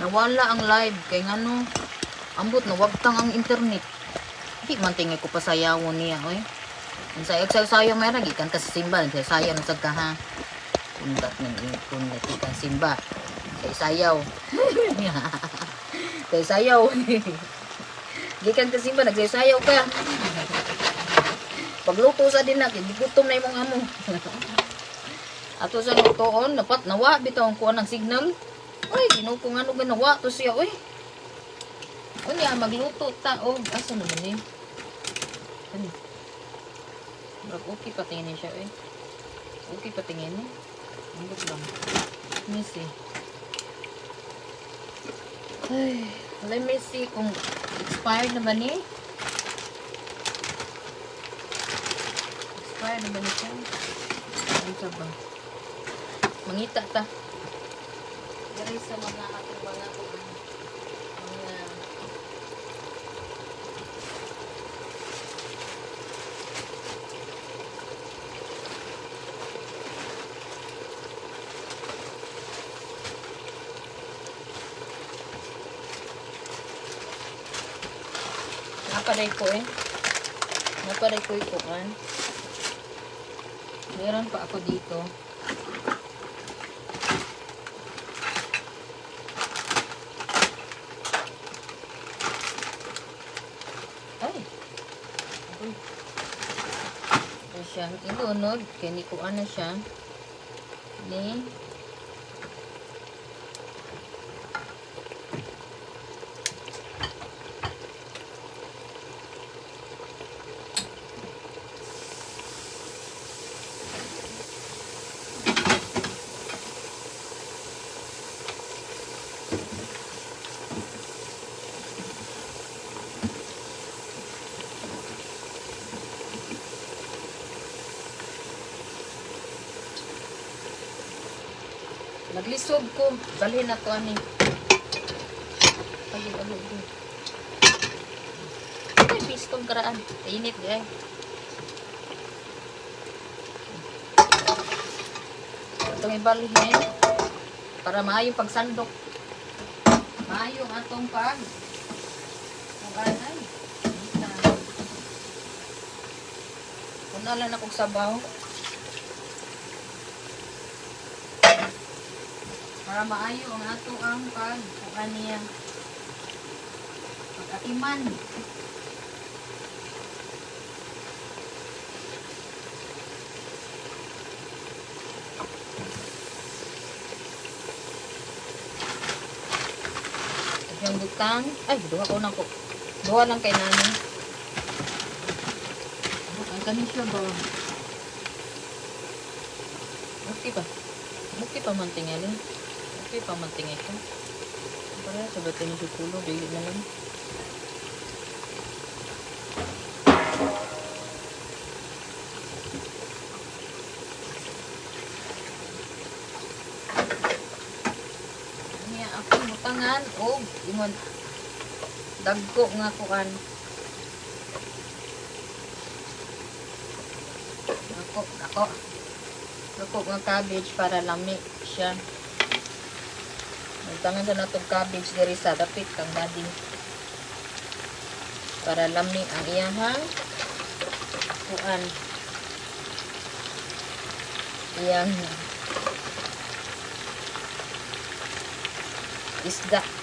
Nawala ang live kay ngano ambot na wagtang ang internet. Di man tingay ko pasayawon niya oy. Ang sayag sa sayo may ra gikan ka sa simba, sa sayo ng sagka ha. Kundat ng kung nakikan simba. Kay sayaw. kay sayaw. gikan ka simba nagsayaw ka. Pagluto sa din na, gutom na imong amo. Ato sa lutoon, dapat nawa bitaw ang kuha ng signal. Uy, ginaw ko nga ano ganawa to siya, uy. Unya, magluto ta. Oh, asa naman eh. Ano? Bro, okay pa tingin siya, uy. Okay pa tingin eh. Ambot lang. Eh. Ay, let me see kung expired na ba ni? Expired na ba ni siya? Ano ba? Mangita ta. Dari sa mga ating mga kuan. Mga Napaday ko eh. Napaday ko ito kan. Meron pa ako dito. Ay. Uy. Ito siya. Ilunod. Ko ano siya. Ni. Naglisod ko. Balhin na to ani. Pagi pagi pagi. Ay, piston karaan. Init di ay. Itong ibalhin para maayong pagsandok. Maayong atong pag kung anay. Kung nalan akong sabaw. Para maayo ang ato ang pag kuan niya pagkatiman. Yung butang. Ay duha ko na duha lang kay nani. Ang kanin siya ba? Okay pa. Okay pa man tingali Okay, pamantingay ko. Para sa batin ni Sukulo, dili na lang. Niya ako mutangan og ingon dagko nga kuan. Dako, dako. Dako nga cabbage para lami siya. Tangan sa natong cabbage diri sa dapit kang daddy. Para lami ang iyahang kuan. Iyang isda.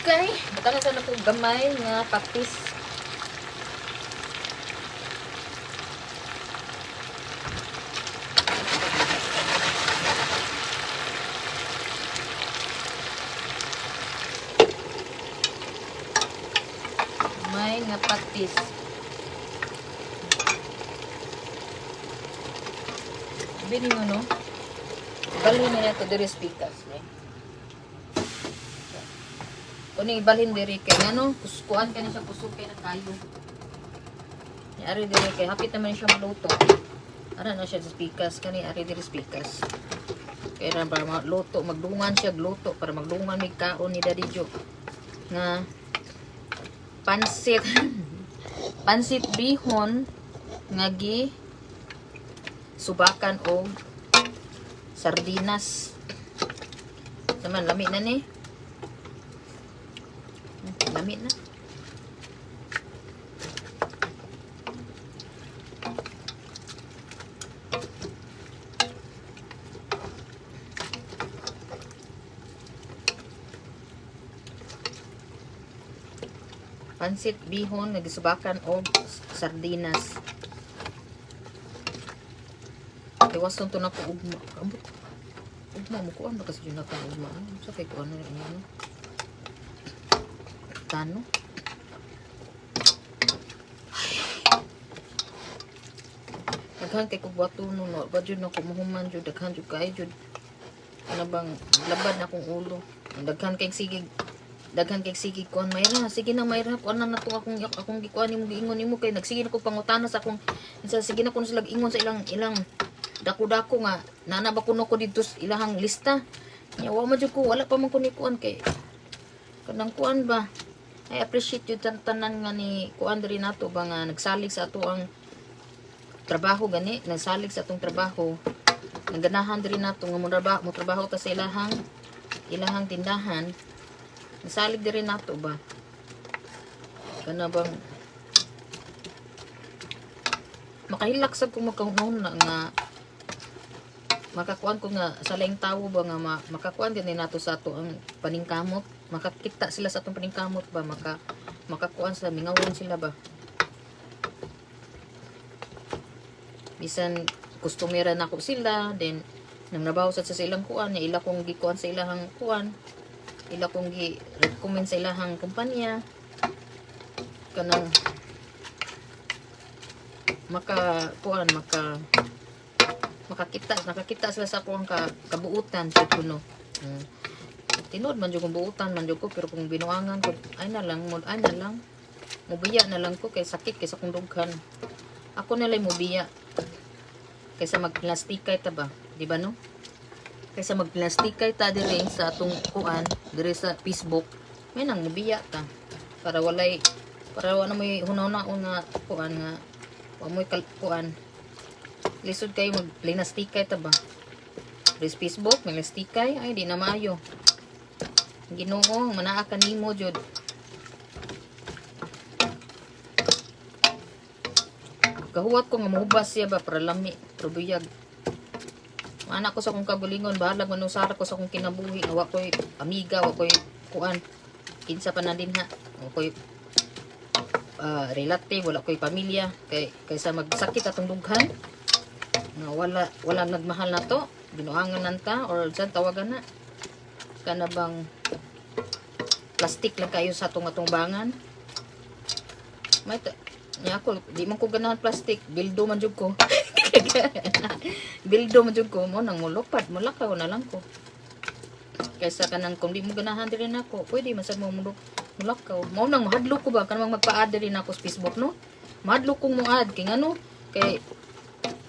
kay kana sa nako gamay nga patis? May nga patis. Bining ano balo na yato diri spikas eh. Kung ibalhin diri kay ano, kuskuan ka na siya kusukay na kayo. Ari diri kay hapit naman siya maluto. Ara na siya speakers kani ari diri speakers. Kaya para magluto, magdungan siya gluto para magdungan mig kaon ni Daddy Joe. Nga pansit pansit bihon nga gi subakan og sardinas. Naman lami na ni. Lami na. Pansit bihon nagisubakan og sardinas. Tiwas to na ko ugma. Ugma mo ko ano kasi yun na kang ugma. Sa kay ano ano. ano? Tano. Daghan kay kog wato no. Ba jud na ko mahuman jud daghan jud kay jud. Ano bang labad na akong ulo. Daghan kay sigig daghan kay sige kuan mayra sige na mayra kuan na nato akong akong gikuan nimo giingon nimo kay nagsige na ko pangutana sa akong sa sige na ko sila ingon sa ilang ilang dako-dako nga nana ba kuno ko dito sa ilahang lista nya wa man ko wala pa man ko kay kanang kuan ba I appreciate yung tan tanan nga ni kuan diri nato ba nga nagsalig sa ato ang trabaho gani nagsalig sa atong trabaho naganahan diri nato nga mo trabaho ta sa ilahang ilahang tindahan Nasalig din rin nato ba? Kana bang makahilak sa kung magkahunahon na nga makakuan ko nga sa laing tawo ba nga ma, makakuan din nato sa ato ang paningkamot? Makakita sila sa atong paningkamot ba? Maka makakuan sila mingawon sila ba? Bisan kustumera na ko sila then nang nabawsat sa silang kuan ila kong gikuan sa ilang kuan ila kong gi-recommend sa ilahang kumpanya. Kanang maka kuan maka makakita nakakita sila sa akong ka, kabuutan sa kuno hmm. tinod man jud buutan man ko pero kung binuangan ko ay na lang mo ay na lang. Mubiya na lang ko kay sakit kaysa kung dughan. Ako na lang mubiya. Kaysa magplastikay ta ba? Di ba no? Kaysa magplastikay ta dire sa atong kuan dire sa Facebook may nang mubiya ta. Para walay para wala may hunaw-na nga kuan nga wa mo'y kuan lisod kayo mag plastikay ta ba? Sa Facebook may plastikay ay di na maayo. Ginoo manaa ka nimo jud. Kahuwat ko nga mahubas siya ba para lami pero buyag anak ko sa kong kagalingon bahala manusara ko sa kong kinabuhi. Wa ko'y amiga wa ko'y kuan. Kinsa pa na din ha? Wa ko'y ah, relative wala ko'y pamilya. Kay kaysa magsakit atong dughan nga wala wala nagmahal na to. Binuangan nanta or dyan tawagan na? Kana bang plastic lang kayo sa atong atong bangan may niya ako di man ko ganahan plastic bildo man jud ko. Bildo man jud ko. Mo nang mulupad mulakaw na lang ko. Kaysa kanang kung di mo ganahan diri nako pwede man sad mo muluk mulakaw. Mo nang mahadlok ko ba? Kanang magpa-add diri nako sa Facebook no? Mahadlok kong mo add kay ngano kay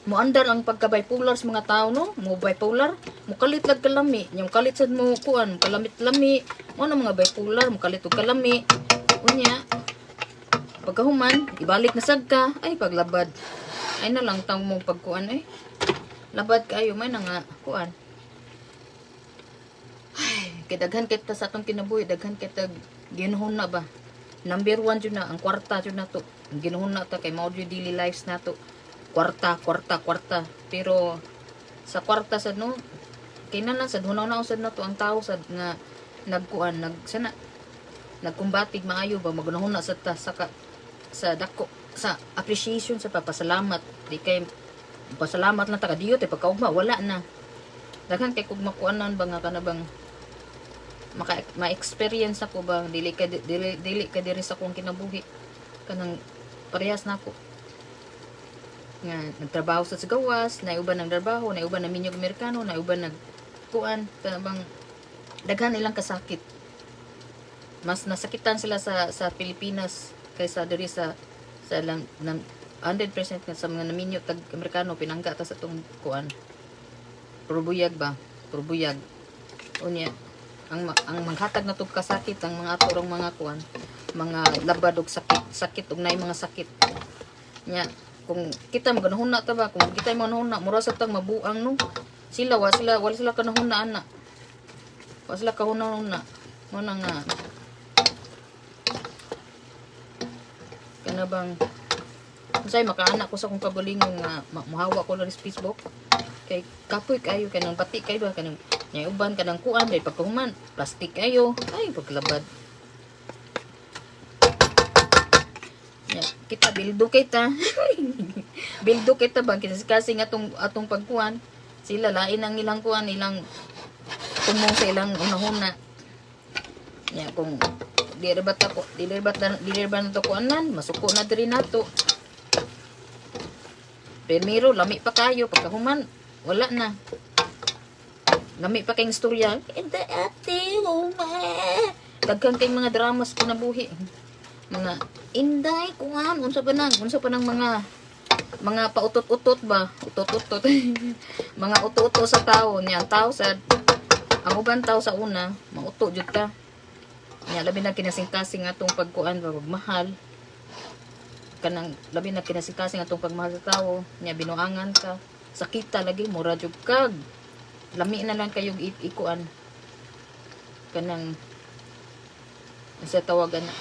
mo andar ang pagka bipolar sa mga tao no? Mo bipolar mo kalit lag kalami. Yung kalit sad mo kuan kalamit lami mo na mga bipolar mo kalit og kalami. Unya pagkahuman ibalik na sad ay paglabad. Ay na lang tang mo pagkuan eh. Labad kayo may na nga kuan. Ay kay daghan kita sa atong kinabuhi daghan kita ginuhon na ba? Number one jud na ang kwarta jud na to. Ginuhon na ta kay mao daily lives na to kwarta kwarta kwarta. Pero sa kwarta sad no kay na lang sad hunaw na usad na to ang tao sad nga nagkuan nag sana nagkumbatig maayo ba magunahon na sa ta sa ka, sa dako sa appreciation sa papasalamat. Di kay pasalamat lang ta kadiyo tay pagkaugma wala na. Daghan kay kog makuanan ba nga kana bang maka ma-experience ako ba? Dili ka dili, dili ka diri sa kong kinabuhi. Kanang parehas na ako nga nagtrabaho sa gawas na uban ng trabaho na uban ng minyog amerikano na uban nag kuan kanang daghan ilang kasakit mas nasakitan sila sa sa Pilipinas kaysa diri sa sa lang nam, 100% nga sa mga naminyo tag amerikano pinangga ta sa tong kuan Purubuyag ba? Purubuyag. Unya, ang ang manghatag na tong kasakit ang mga ato mga kuan, mga labad og sakit, sakit og naay mga sakit. Nya, kung kita maganahuna ta ba, kung kita maganahuna, mura sa tang mabuang no. Sila wa sila wala sila kanahuna ana. Wa sila kahuna-huna. Mo na nga. Kana bang Unsay makaanak ko sa kong kabulingon nga ma- mahawa ko lang sa Facebook kay kapoy kayo kanang pati kayo kanang nya uban kanang kuan dahil pagkahuman plastic kayo ay paglabad nya kita bildo kita bildo kita ba kasi kasi nga atong atong pagkuan sila lain ang ilang kuan ilang tumong sa ilang unahuna nya kung di rebat ako di rebat di rebat na to kuanan masuko na diri nato Primero, lami pa kayo. Pagkahuman, wala na. Lami pa kayong istorya. Hindi, ate, uma. Daghan kayong mga dramas po na buhi. Mga, inday, kuhan, unsa pa nang, unsa pa nang mga, mga pautot-utot ba? Utot-utot. mga utot-utot sa tao. Niya, tao sa, ang uban tao sa una, mauto jud ka. Niya, labi na kinasing-kasing atong pagkuan, mahal kanang labi na kinasing-kasing atong pagmahal sa tao nya binuangan ka sakita lagi mura jud kag lami na lang kayong ikuan kanang sa tawagan na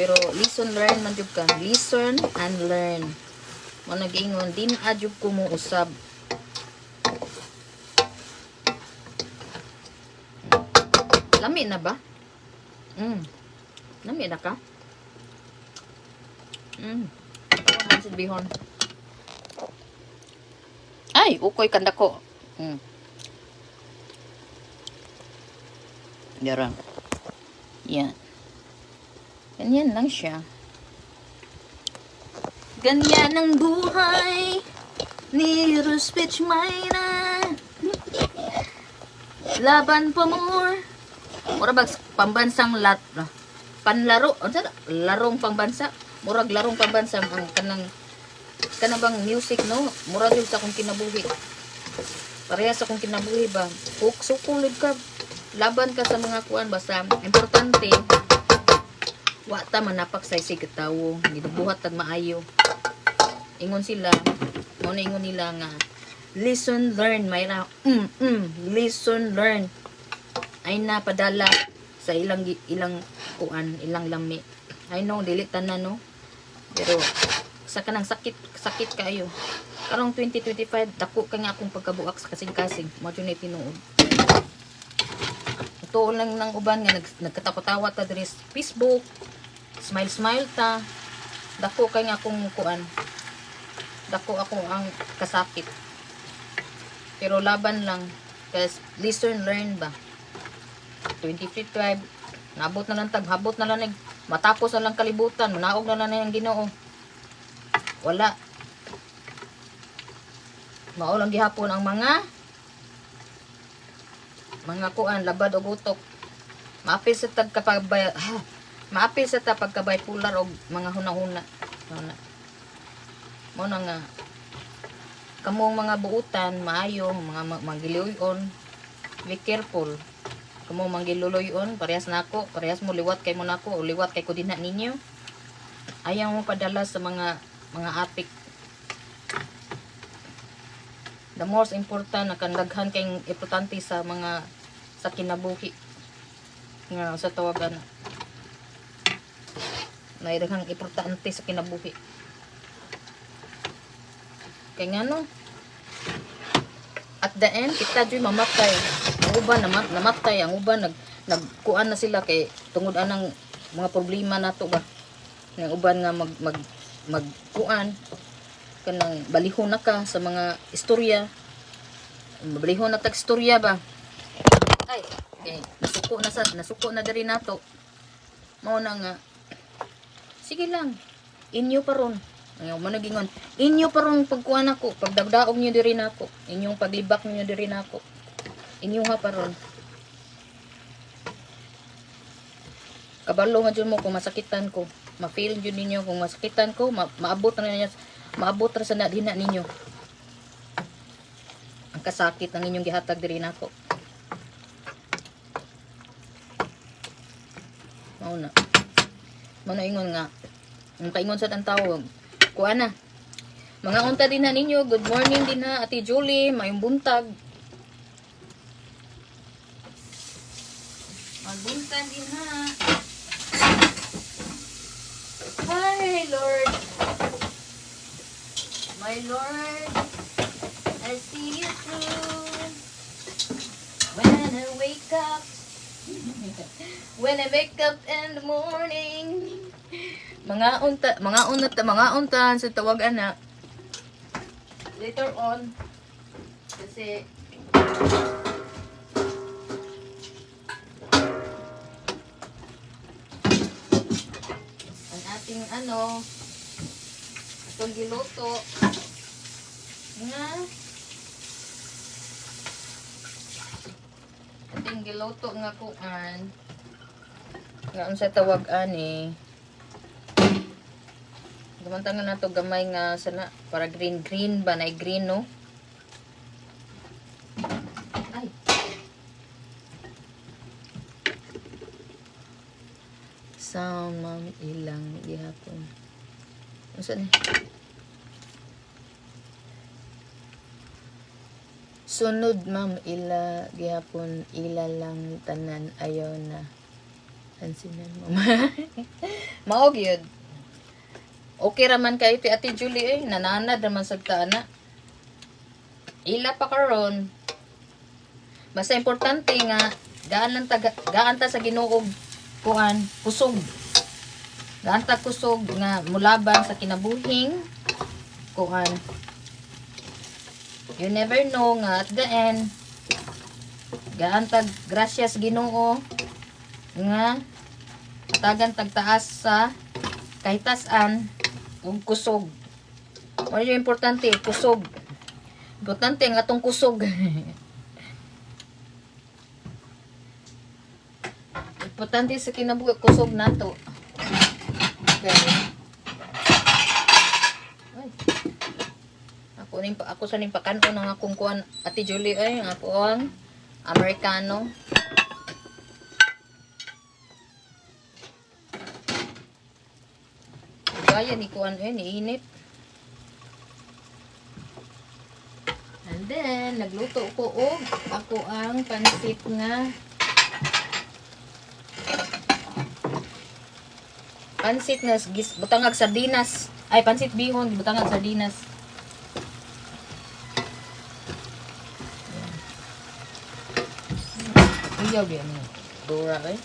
pero listen learn man jud ka listen and learn mo nag-ingon din adjud ko mo usab lami na ba mm Nami na ka? Mm. Man sa bihon. Ay, ukoy kanda ko. Mm. Yarang. Yan. Ganyan lang siya. Ganyan ang buhay ni Ruspich Mayra. Laban pa more. Mura bag pambansang lat panlaro unsa na? larong pangbansa murag larong pangbansa ang kanang kanang bang music no murag yun sa akong kinabuhi pareha sa akong kinabuhi ba Uk- sukulid ka laban ka sa mga kuan basta importante wa ta manapak sa isig tawo gibuhat tag maayo. Ingon sila mo na ingon nila nga listen learn mayra. Mm, mm, listen learn. Ay napadala sa ilang ilang kuan ilang lami. I know dili tanan no. Pero sa kanang sakit sakit kayo. Karong 2025 dako ka nga akong pagkabuak sa kasing-kasing. Mo jud tinuod. Ito lang nang uban nga nag, nagkatawa-tawa ta diri Facebook smile smile ta. Dako kay nga akong kuan. Dako ako ang kasakit. Pero laban lang kasi listen learn ba? 2055 nabot na lang tag habot na lang nag matapos na lang kalibutan manaog na lang ang Ginoo. Wala. Mao lang gihapon ang mga mga kuan labad og utok maapil sa tag ah, maapil sa ta pagka bipolar og mga hunahuna. Huna. mo na nga. Kamong mga buutan maayo mga ma- magiliyon be careful. Kamo manggiluluyon parehas nako parehas mo liwat kay mo nako o liwat kay ko dinha ninyo. Ayaw mo padala sa mga mga atik the most important na kandaghan kay importante sa mga sa kinabuhi nga sa tawagan na daghang importante sa kinabuhi. Kay nga no? At the end kita dyan mamatay. Ang uban namat, namatay ang uban. Nag nagkuan na sila kay tungod anang mga problema nato ba. Ang uban nga mag mag magkuan. Kanang balihon na ka sa mga istorya. Balihon na tag istorya ba. Ay okay. nasuko na sa nasuko na diri nato. Mao na nga. Sige lang. Inyo pa ron. Ayaw mo nagingon. Inyo pa ron pagkuhan ako. Pagdagdaog nyo diri nako. Inyong paglibak nyo diri nako. Inyo ha pa ron. Kabalo nga dyan mo kung masakitan ko. Ma-feel dyan ninyo kung masakitan ko. Ma maabot na ninyo. Maabot na sa nadina ninyo. Ang kasakit ng inyong gihatag diri nako. Mao na. Mao na ingon nga. Ang kaingon sa tang tawag. Kuha na. Mga unta din na ninyo. Good morning din na Ate Julie. Mayong buntag. Magbuntag din ha. Hi, Lord. My Lord. I see you through. When I wake up. When I wake up in the morning. Mga unta, mga unta, mga untan sa tawag ana. Later on. Kasi ang ating ano atong giluto nga ating giluto nga kuan nga unsa tawag ani Gamantangan na to gamay nga sana para green green ba? Na green no? Ay. Sound ma'am ilang gihapon. Unsa ni sunod ma'am ila gihapon ila lang tanan ayaw na Pansinan mo. Mao gyud. Okay raman kay ti Ate Julie eh. Nananad naman sa taana. Ila pa karon. Basta importante nga gaan lang taga, gaan ta sa Ginoo kuan kusog. Gaan ta kusog nga mulaban sa kinabuhing kuan. You never know nga at the end gaan tag gracias Ginoo nga tagan tagtaas sa kahitasan ug kusog. Ano yung importante? Kusog. Importante ang atong kusog. importante sa kinabuhi kusog nato. Okay. Ay. Ako ning pa ako sa ning pakanon ng akong kuan Ate Julie ay ang ako ang Amerikano. Kaya ni kuan eh, ni init. And then, nagluto ko og ako ang pansit nga pansit nga butangag sardinas. Ay, pansit bihon, butangag sardinas. Iyaw di ano. Dura eh.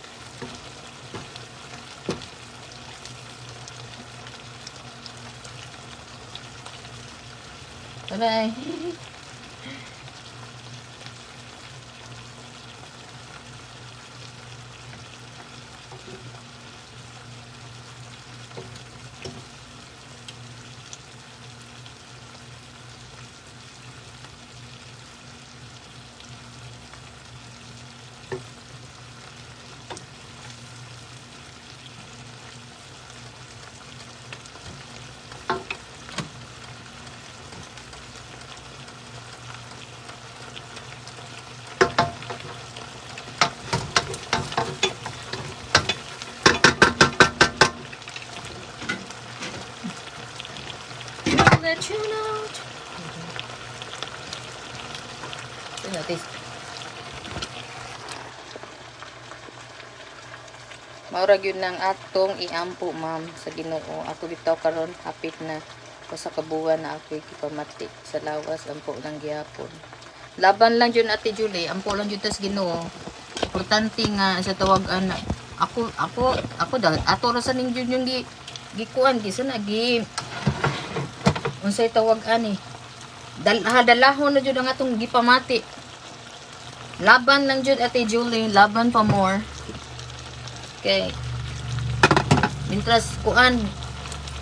Bye-bye. I'll you know. Ito na, taste. Maurag yun ng atong iampo, ma'am, sa ginoo. Ako bitaw karon hapit na ko sa kabuwan na ako ikipamati sa lawas ampo ng gihapon. Laban lang yun, Ate Julie. Ampo lang yun tas ginoo. Importante nga sa tawag ana. Ako, ako, ako dahil ato ra ning yun yung gi, gikuan, gisa na, gi, unsay tawag ani? Dal hadalahon na jud ang atong gipamati. Laban lang jud ate Julie. Laban pa more. Okay Mintras kuan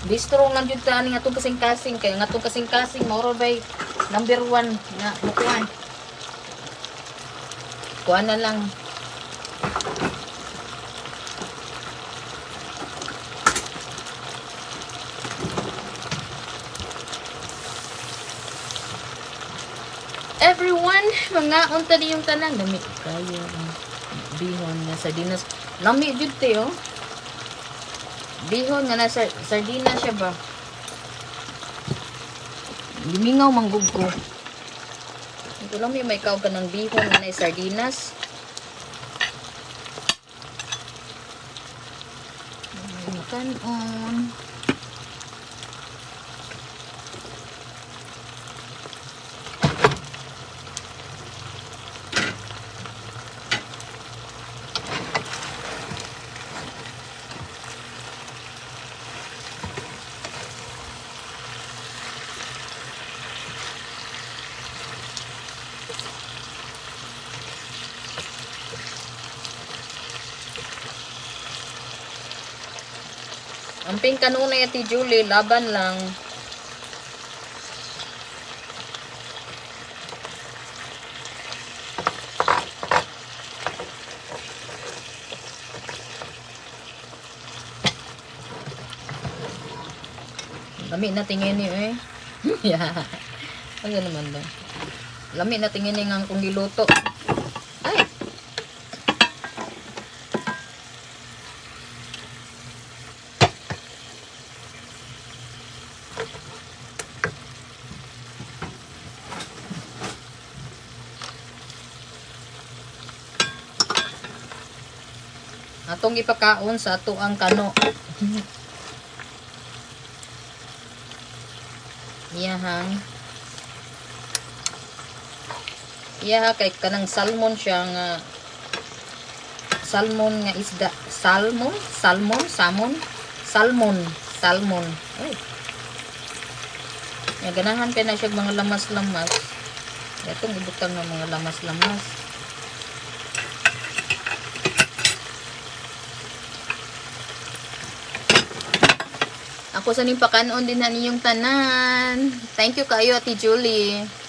bistro lang jud ta ani atong kasing-kasing. Kay nga atong kasing-kasing mao bay number one nga mukuan. Kuan na lang. Mga unta yung tanan lami kayo bihon nga sardinas. Lami jud te oh. Bihon nga na sar sardinas siya ba? Limingaw manggug ko. Ito lang may ikaw ka ng bihon nga na sardinas. Kanon. Ang pink kanunay ati Julie, laban lang. Lami na tingin niyo eh. yeah. Ano naman ba? Lami na tingin niya nga kung giluto. Atong ipakaon sa ato ang kano. Iyahang. Iyaha kay kanang salmon siya nga salmon nga isda. Salmon? Salmon? Salmon? Salmon. Salmon. Ay. Ganahan kay na siya mga lamas-lamas. Itong ibutang ng mga lamas-lamas. Ako sa ning pakanon din na niyong tanan. Thank you kayo, Ate Julie.